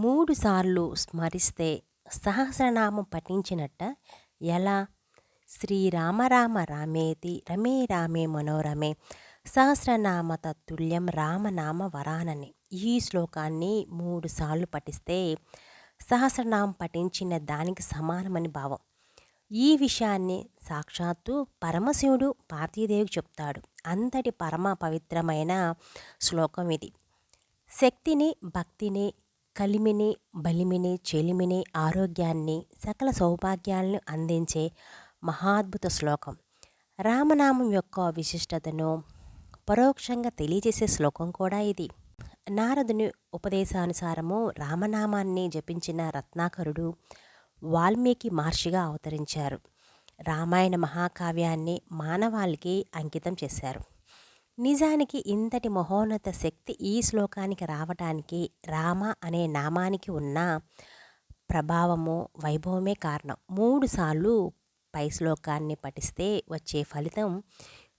మూడుసార్లు స్మరిస్తే సహస్రనామం పఠించినట్ట ఎలా? శ్రీరామ రామ రామేతి రమే రామే మనోరమే సహస్రనామ తత్తుల్యం రామనామ వరానని ఈ శ్లోకాన్ని మూడుసార్లు పఠిస్తే సహస్రనామం పఠించిన దానికి సమానమని భావం. ఈ విషయాన్ని సాక్షాత్తు పరమశివుడు పార్థీదేవికి చెప్తాడు. అంతటి పరమ పవిత్రమైన శ్లోకం ఇది. శక్తిని భక్తిని కలిమిని బలిమిని చెలిమిని ఆరోగ్యాన్ని సకల సౌభాగ్యాలను అందించే మహాద్భుత శ్లోకం. రామనామం యొక్క విశిష్టతను పరోక్షంగా తెలియజేసే శ్లోకం కూడా ఇది. నారదుని ఉపదేశానుసారము రామనామాన్ని జపించిన రత్నాకరుడు వాల్మీకి మహర్షిగా అవతరించారు. రామాయణ మహాకావ్యాన్ని మానవాళికి అంకితం చేశారు. నిజానికి ఇంతటి మహోన్నత శక్తి ఈ శ్లోకానికి రావటానికి రామ అనే నామానికి ఉన్న ప్రభావము వైభవమే కారణం. మూడు సార్లు పై శ్లోకాన్ని పఠిస్తే వచ్చే ఫలితం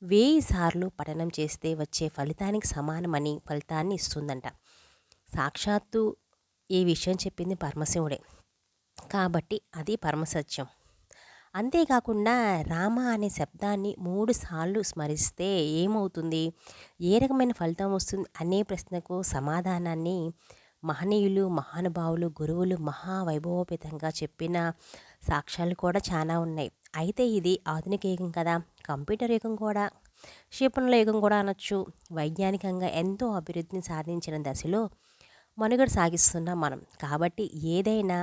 వెయ్యి సార్లు పఠనం చేస్తే వచ్చే ఫలితానికి సమానమని ఫలితాన్ని ఇస్తుందంట. సాక్షాత్తు ఈ విషయం చెప్పింది పరమశివుడే. కాబట్టి అది పరమసత్యం. అంతేకాకుండా రామ అనే శబ్దాన్ని మూడు సార్లు స్మరిస్తే ఏమవుతుంది? ఏ రకమైన ఫలితం వస్తుంది? అనే ప్రశ్నకు సమాధానాన్ని మహనీయులు మహానుభావులు గురువులు మహావైభవోపేతంగా చెప్పిన సాక్ష్యాలు కూడా చాలా ఉన్నాయి. అయితే ఇది ఆధునిక యుగం కదా! కంప్యూటర్ యుగం కూడా క్షిపణుల యుగం కూడా అనొచ్చు. వైజ్ఞానికంగా ఎంతో అభివృద్ధిని సాధించిన దశలో మనుగడ సాగిస్తున్నాం మనం. కాబట్టి ఏదైనా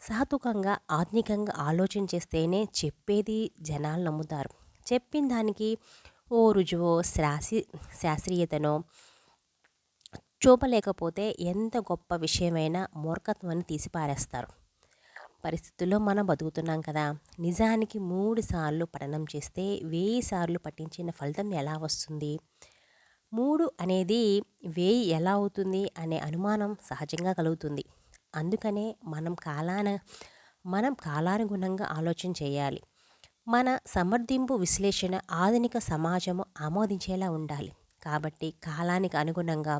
సాతుకంగా ఆధునికంగా ఆలోచన చేస్తేనే చెప్పేది జనాలు నమ్ముతారు. చెప్పిన దానికి ఓ రుజువో శాస్త్రీ శాస్త్రీయతనో చూపలేకపోతే ఎంత గొప్ప విషయమైనా మూర్ఖత్వాన్ని తీసిపారేస్తారు. పరిస్థితుల్లో మనం బతుకుతున్నాం కదా! నిజానికి మూడు సార్లు పఠనం చేస్తే వెయ్యి సార్లు పఠించిన ఫలితం ఎలా వస్తుంది? మూడు అనేది వేయి ఎలా అవుతుంది అనే అనుమానం సహజంగా కలుగుతుంది. అందుకనే మనం కాలాన మనం కాలానుగుణంగా ఆలోచన చేయాలి. మన సమర్థింపు విశ్లేషణ ఆధునిక సమాజము ఆమోదించేలా ఉండాలి. కాబట్టి కాలానికి అనుగుణంగా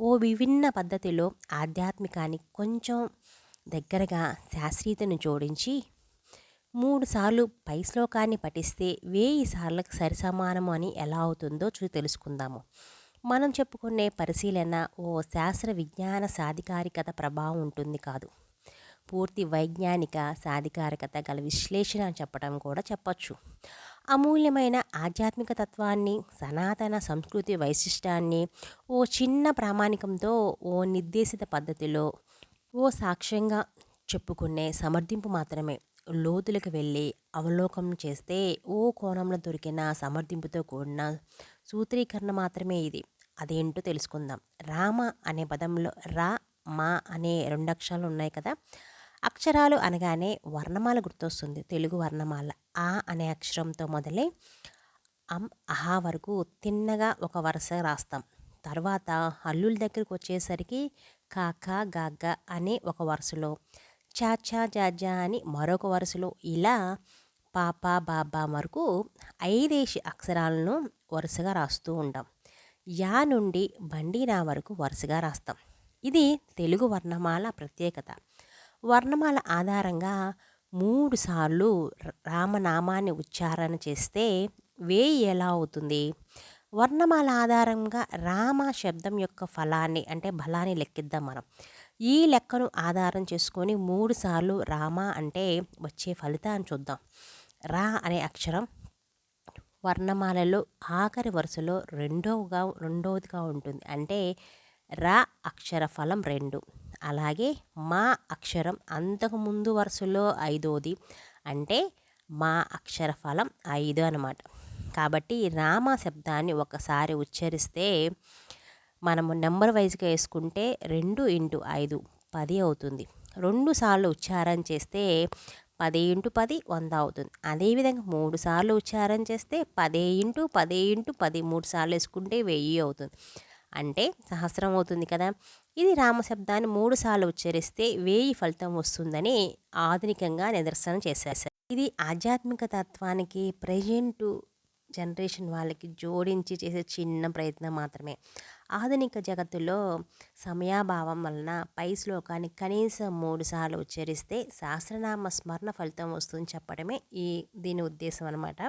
ఓ విభిన్న పద్ధతిలో ఆధ్యాత్మికానికి కొంచెం దగ్గరగా శాస్త్రీయతను జోడించి మూడు సార్లు పై శ్లోకాన్ని పఠిస్తే వేయి సార్లకు సరిసమానము అని ఎలా అవుతుందో చూ తెలుసుకుందాము. మనం చెప్పుకునే పరిశీలన ఓ శాస్త్ర విజ్ఞాన సాధికారికత ప్రభావం ఉంటుంది కాదు. పూర్తి వైజ్ఞానిక సాధికారికత గల విశ్లేషణ అని చెప్పడం కూడా చెప్పచ్చు. అమూల్యమైన ఆధ్యాత్మిక తత్వాన్ని సనాతన సంస్కృతి వైశిష్టాన్ని ఓ చిన్న ప్రామాణికంతో ఓ నిర్దేశిత పద్ధతిలో ఓ సాక్ష్యంగా చెప్పుకునే సమర్థింపు మాత్రమే. లోతులకు వెళ్ళి అవలోకనం చేస్తే ఓ కోణంలో దొరికిన సమర్థింపుతో కూడిన సూత్రీకరణ మాత్రమే ఇది. అదేంటో తెలుసుకుందాం. రామ అనే పదంలో రా మా అనే రెండు అక్షరాలు ఉన్నాయి కదా. అక్షరాలు అనగానే వర్ణమాల గుర్తొస్తుంది. తెలుగు వర్ణమాల. ఆ అనే అక్షరంతో మొదలై అం అహా వరకు తిన్నగా ఒక వరుస రాస్తాం. తర్వాత హల్లుల దగ్గరికి వచ్చేసరికి కాక గాగ అనే ఒక వరుసలో చాచా జాజా అని మరొక వరుసలో ఇలా పాప బాబా వరకు ఐదేసి అక్షరాలను వరుసగా రాస్తూ ఉంటాం. యా నుండి బండిరా వరకు వరుసగా రాస్తాం. ఇది తెలుగు వర్ణమాల ప్రత్యేకత. వర్ణమాల ఆధారంగా మూడు సార్లు రామనామాన్ని ఉచ్చారణ చేస్తే వేయి ఎలా అవుతుంది? వర్ణమాల ఆధారంగా రామ శబ్దం యొక్క ఫలాన్ని అంటే బలాన్ని లెక్కిద్దాం మనం. ఈ లెక్కను ఆధారం చేసుకొని మూడు సార్లు రామ అంటే వచ్చే ఫలితాన్ని చూద్దాం. రా అనే అక్షరం వర్ణమాలలో ఆఖరి వరుసలో రెండవగా రెండవదిగా ఉంటుంది. అంటే రా అక్షర ఫలం రెండు. అలాగే మా అక్షరం అంతకు ముందు వరుసలో ఐదోది. అంటే మా అక్షర ఫలం ఐదు అనమాట కాబట్టి రామ శబ్దాన్ని ఒకసారి ఉచ్చరిస్తే మనము నెంబర్ వైజ్గా వేసుకుంటే రెండు ఇంటూ ఐదు పది అవుతుంది. రెండు సార్లు ఉచ్చారణ చేస్తే పది ఇంటూ పది వంద అవుతుంది. అదేవిధంగా మూడు సార్లు ఉచ్చారం చేస్తే పదే ఇంటూ పదే ఇంటూ పది మూడు సార్లు వేసుకుంటే వెయ్యి అవుతుంది. అంటే సహస్రం అవుతుంది కదా. ఇది రామశబ్దాన్ని మూడు సార్లు ఉచ్చరిస్తే వేయి ఫలితం వస్తుందని ఆధునికంగా నిదర్శనం చేసేసారు ఇది ఆధ్యాత్మిక తత్వానికి ప్రజెంటు జనరేషన్ వాళ్ళకి జోడించి చేసే చిన్న ప్రయత్నం మాత్రమే. ఆధునిక జగత్తులో సమయాభావం వలన పై శ్లోకాన్ని కనీసం మూడు సార్లు ఉచ్చరిస్తే సహస్రనామ స్మరణ ఫలితం వస్తుందని చెప్పడమే ఈ దీని ఉద్దేశం అనమాట